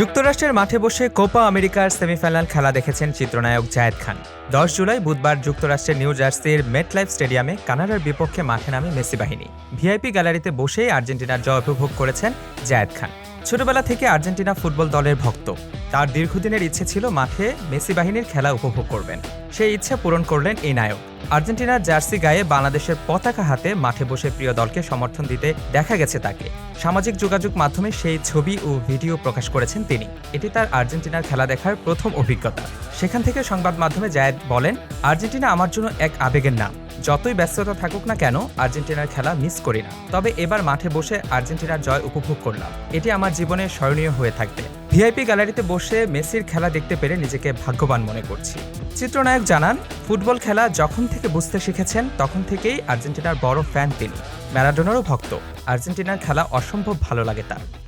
যুক্তরাষ্ট্রের মাঠে বসে কোপা আমেরিকার সেমিফাইনাল খেলা দেখেছেন চিত্রনায়ক জায়েদ খান। দশ জুলাই বুধবার যুক্তরাষ্ট্রের নিউ জার্সির মেটলাইফ স্টেডিয়ামে কানাডার বিপক্ষে মাঠে নামে মেসি বাহিনী। ভিআইপি গ্যালারিতে বসেই আর্জেন্টিনার জয় উপভোগ করেছেন জায়েদ খান। ছোটবেলা থেকে আর্জেন্টিনা ফুটবল দলের ভক্ত। তার দীর্ঘদিনের ইচ্ছে ছিল মাঠে মেসি বাহিনীর খেলা উপভোগ করবেন। সেই ইচ্ছে পূরণ করলেন এই নায়ক। আর্জেন্টিনার জার্সি গায়ে বাংলাদেশের পতাকা হাতে মাঠে বসে প্রিয় দলকে সমর্থন দিতে দেখা গেছে তাকে। সামাজিক যোগাযোগ মাধ্যমে সেই ছবি ও ভিডিও প্রকাশ করেছেন তিনি। এটি তার আর্জেন্টিনার খেলা দেখার প্রথম অভিজ্ঞতা। সেখান থেকে সংবাদ মাধ্যমে জায়েদ বলেন, আর্জেন্টিনা আমার জন্য এক আবেগের নাম। যতই ব্যস্ততা থাকুক না কেন, আর্জেন্টিনার খেলা মিস করি না। তবে এবার মাঠে বসে আর্জেন্টিনার জয় উপভোগ করলাম। এটি আমার জীবনে স্মরণীয় হয়ে থাকবে। ভিআইপি গ্যালারিতে বসে মেসির খেলা দেখতে পেরে নিজেকে ভাগ্যবান মনে করছি। চিত্রনায়ক জানান, ফুটবল খেলা যখন থেকে বুঝতে শিখেছেন, তখন থেকেই আর্জেন্টিনার বড় ফ্যান তিনি। ম্যারাডোনারও ভক্ত। আর্জেন্টিনার খেলা অসম্ভব ভালো লাগে তার।